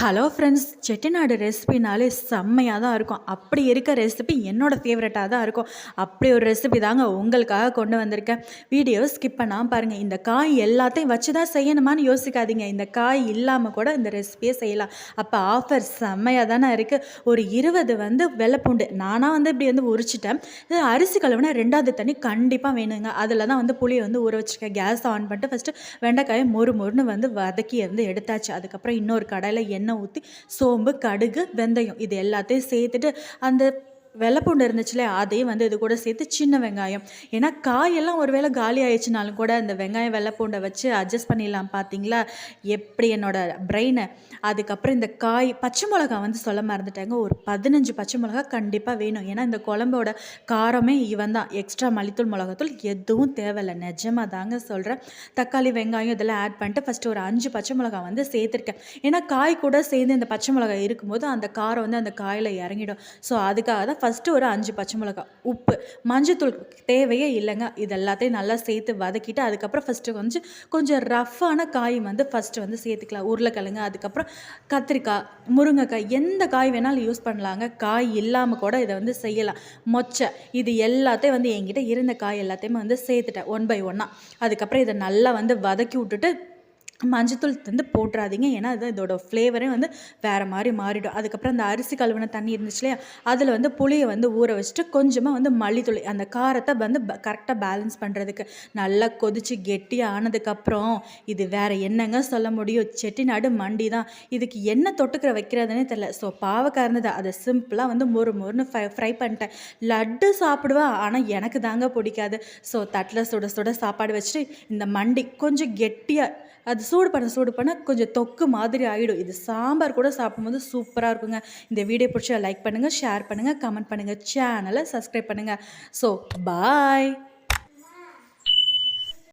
Hello friends Chettinad ரெசிபினாலே செம்மையாக தான் இருக்கும். அப்படி இருக்க ரெசிபி என்னோடய ஃபேவரட்டாக தான் இருக்கும். அப்படி ஒரு ரெசிபி தாங்க உங்களுக்காக கொண்டு வந்திருக்கேன். வீடியோ ஸ்கிப் பண்ணாமல் பாருங்கள் இந்த காய் எல்லாத்தையும் வச்சு தான் செய்யணுமான்னு யோசிக்காதீங்க. இந்த காய் இல்லாமல் கூட இந்த ரெசிபியை செய்யலாம். அப்போ ஆஃபர் செம்மையாக தானே இருக்குது ஒரு இருபது வந்து வெள்ளைப்பூண்டு. நானாக வந்து இப்படி வந்து உரிச்சிட்டேன். இது அரிசி கழுவுனா ரெண்டாவது தண்ணி கண்டிப்பாக வேணுங்க. அதில் தான் வந்து புளியை வந்து ஊற வச்சுருக்கேன். கேஸ் ஆன் பண்ணிட்டு ஃபஸ்ட்டு வெண்டைக்காயை மொறு மொறுன்னு வந்து வதக்கி வந்து எடுத்தாச்சு. அதுக்கப்புறம் இன்னொரு கடையில் எண்ணெய் ஊற்றி சோம்பு கடுகு வெந்தயம் இது எல்லாத்தையும் சேர்த்துட்டு அந்த வெள்ளைப்பூண்டு இருந்துச்சுல அதையும் வந்து இது கூட சேர்த்து சின்ன வெங்காயம். ஏன்னா காயெல்லாம் ஒரு வேளை காலி ஆயிடுச்சுனாலும் கூட அந்த வெங்காயம் வெள்ளைப்பூண்டை வச்சு அட்ஜஸ்ட் பண்ணிடலாம் பார்த்தீங்களா எப்படி என்னோட பிரெயினை அதுக்கப்புறம் இந்த காய் பச்சை மிளகா வந்து சொல்ல மறந்துட்டாங்க. ஒரு பதினஞ்சு பச்சை மிளகா கண்டிப்பாக வேணும். ஏன்னா இந்த குழம்போட காரமே இவன் தான் எக்ஸ்ட்ரா மல்லித்தூள் மிளகாத்தூள் எதுவும் தேவையில்லை. நிஜமாக தாங்க சொல்கிறேன் தக்காளி வெங்காயம் இதெல்லாம் ஆட் பண்ணிட்டு ஃபஸ்ட்டு ஒரு அஞ்சு பச்சை மிளகா வந்து சேர்த்துருக்கேன். ஏன்னா காய் கூட சேர்ந்து இந்த பச்சை மிளகா இருக்கும்போது அந்த காரம் வந்து அந்த காயில் இறங்கிடும். ஸோ அதுக்காக தான் ஃபஸ்ட்டு ஒரு அஞ்சு பச்சை மிளகா உப்பு மஞ்சத்தூள் தேவையே இல்லைங்க. இது எல்லாத்தையும் நல்லா சேர்த்து வதக்கிட்டு அதுக்கப்புறம் ஃபஸ்ட்டு கொஞ்சம் கொஞ்சம் ரஃப்பான காய் வந்து ஃபஸ்ட்டு வந்து சேர்த்துக்கலாம். உருளைக்கிழங்கு அதுக்கப்புறம் கத்திரிக்காய் முருங்கைக்காய் எந்த காய் வேணாலும் யூஸ் பண்ணலாங்க. காய் இல்லாமல் கூட இதை வந்து செய்யலாம். மொச்சை இது எல்லாத்தையும் வந்து என்கிட்ட இருந்த காய் எல்லாத்தையுமே வந்து சேர்த்துட்டேன் ஒன் பை ஒன்னாக அதுக்கப்புறம் இதை நல்லா வந்து வதக்கி விட்டுட்டு மஞ்சத்தூள் வந்து போட்டுறாதீங்க. ஏன்னா அது இதோட ஃப்ளேவரே வந்து வேறு மாதிரி மாறிடும். அதுக்கப்புறம் அந்த அரிசி கழுவின தண்ணி இருந்துச்சு இல்லையா? அதில் வந்து புளியை வந்து ஊற வச்சுட்டு கொஞ்சமாக வந்து மல்லித்தூள் அந்த காரத்தை வந்து கரெக்டாக பேலன்ஸ் பண்ணுறதுக்கு நல்லா கொதித்து கெட்டி ஆனதுக்கப்புறம் இது வேறு என்னங்க சொல்ல முடியும்? செட்டிநாடு மண்டி தான். இதுக்கு என்ன தொட்டுக்கிற வைக்கிறதுனே தெரில ஸோ பாவக்காய் இருந்தது அதை சிம்பிளாக வந்து மொறு மொறுன்னு ஃப்ரை ஃப்ரை பண்ணிட்டேன். லட்டு சாப்பிடுவா ஆனால் எனக்கு தாங்க பிடிக்காது. ஸோ தட்டில் சுட சுட சாப்பாடு வச்சுட்டு இந்த மண்டி கொஞ்சம் கெட்டியாக அது சூடு பண்ண சூடு பண்ண கொஞ்சம் தொக்கு மாதிரி ஆகிடும் இது சாம்பார் கூட சாப்பிடும்போது சூப்பராக இருக்குங்க. இந்த வீடியோ பிடிச்சா லைக் பண்ணுங்கள் ஷேர் பண்ணுங்கள் கமெண்ட் பண்ணுங்கள் சேனலை சப்ஸ்கிரைப் பண்ணுங்கள் ஸோ பாய்